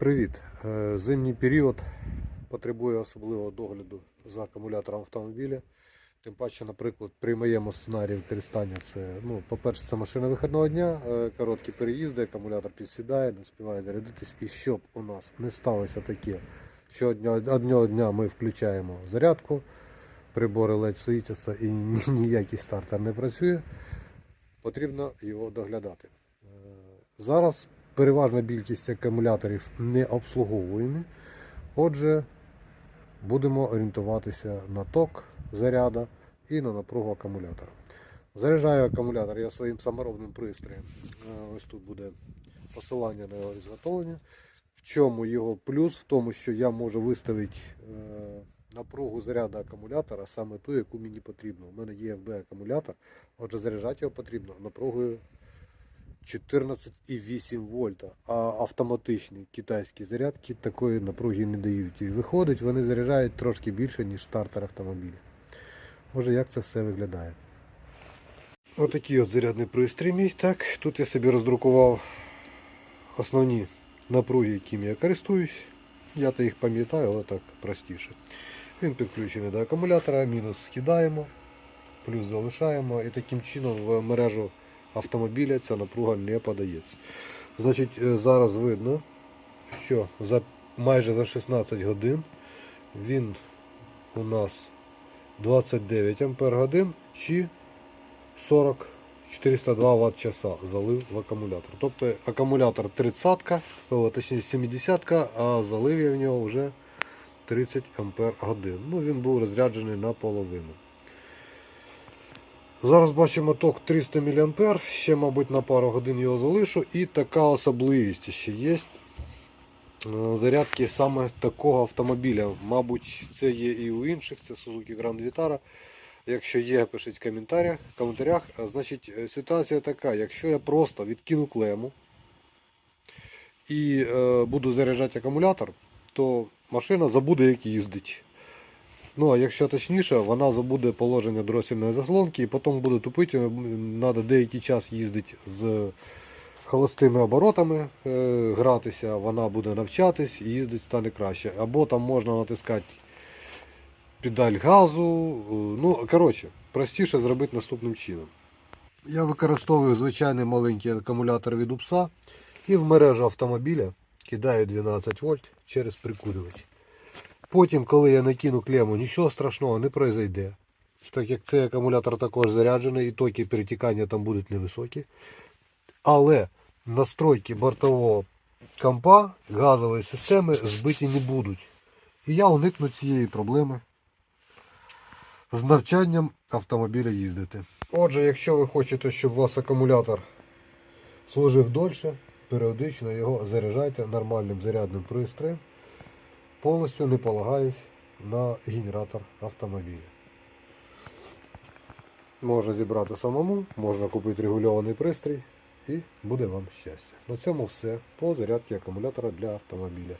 Привіт! Е, Зимній період потребує особливого догляду за акумулятором автомобіля. Тим паче, наприклад, при моєму сценарії використання це, ну, по-перше, це машина вихідного дня, е, короткі переїзди, акумулятор підсідає, не співає зарядитись. І щоб у нас не сталося таке, що одного, дня ми включаємо зарядку, прибори ледь світяться і ніякий стартер не працює, потрібно його доглядати. Е, Зараз переважна більшість акумуляторів не обслуговуємі. Отже, будемо орієнтуватися на ток заряда і на напругу акумулятора. Заряджаю акумулятор я своїм саморобним пристроєм. Е, Ось тут буде посилання на його ізготовлення. В чому його плюс? В тому, що я можу виставити е, напругу заряду акумулятора саме ту, яку мені потрібно. У мене є FB акумулятор, отже, заряджати його потрібно напругою 14,8 вольта, а автоматичні китайські зарядки такої напруги не дають. І виходить, вони заряджають трошки більше, ніж стартер автомобіля. Може, як це все виглядає. Отакий от зарядний пристрій мій. Так, тут я собі роздрукував основні напруги, якими я користуюсь. Я то їх пам'ятаю, але так простіше. Він підключений до акумулятора, мінус скидаємо, плюс залишаємо і таким чином в мережу автомобіля ця напруга не подається. Значить, е, зараз видно, що за майже за 16 годин він у нас 29 ампер годин чи 40 402 Вт часа залив в акумулятор. Тобто акумулятор 30, о, точніше 70-ка, а залив я в нього вже 30 ампер годин. Ну, він був розряджений наполовину. Зараз бачимо ток 300 мА, ще, мабуть, на пару годин його залишу. І така особливість ще є. Е, Зарядки саме такого автомобіля. Мабуть, це є і у інших, це Suzuki Grand Vitara. Якщо є, пишіть в коментарях. коментарях. Значить, е, ситуація така, якщо я просто відкину клему і е, буду заряджати акумулятор, то машина забуде, як їздить. Ну, а якщо точніше, вона забуде положення дросільної заслонки і потім буде тупити. Треба деякий час їздити з холостими оборотами, е, гратися, вона буде навчатись і їздить стане краще. Або там можна натискати педаль газу. е, Ну, коротше, простіше зробити наступним чином. Я використовую звичайний маленький акумулятор від УПСа і в мережу автомобіля кидаю 12 вольт через прикурювач. Потім, коли я накину клему, нічого страшного не произойде. Так як цей акумулятор також заряджений і токи перетікання там будуть невисокі. Але настройки бортового компа газової системи збиті не будуть. І я уникну цієї проблеми з навчанням автомобіля їздити. Отже, якщо ви хочете, щоб у вас акумулятор служив дольше, періодично його заряджайте нормальним зарядним пристроєм повністю не полагаюсь на генератор автомобіля. Можна зібрати самому, можна купити регульований пристрій і буде вам щастя. На цьому все по зарядці акумулятора для автомобіля.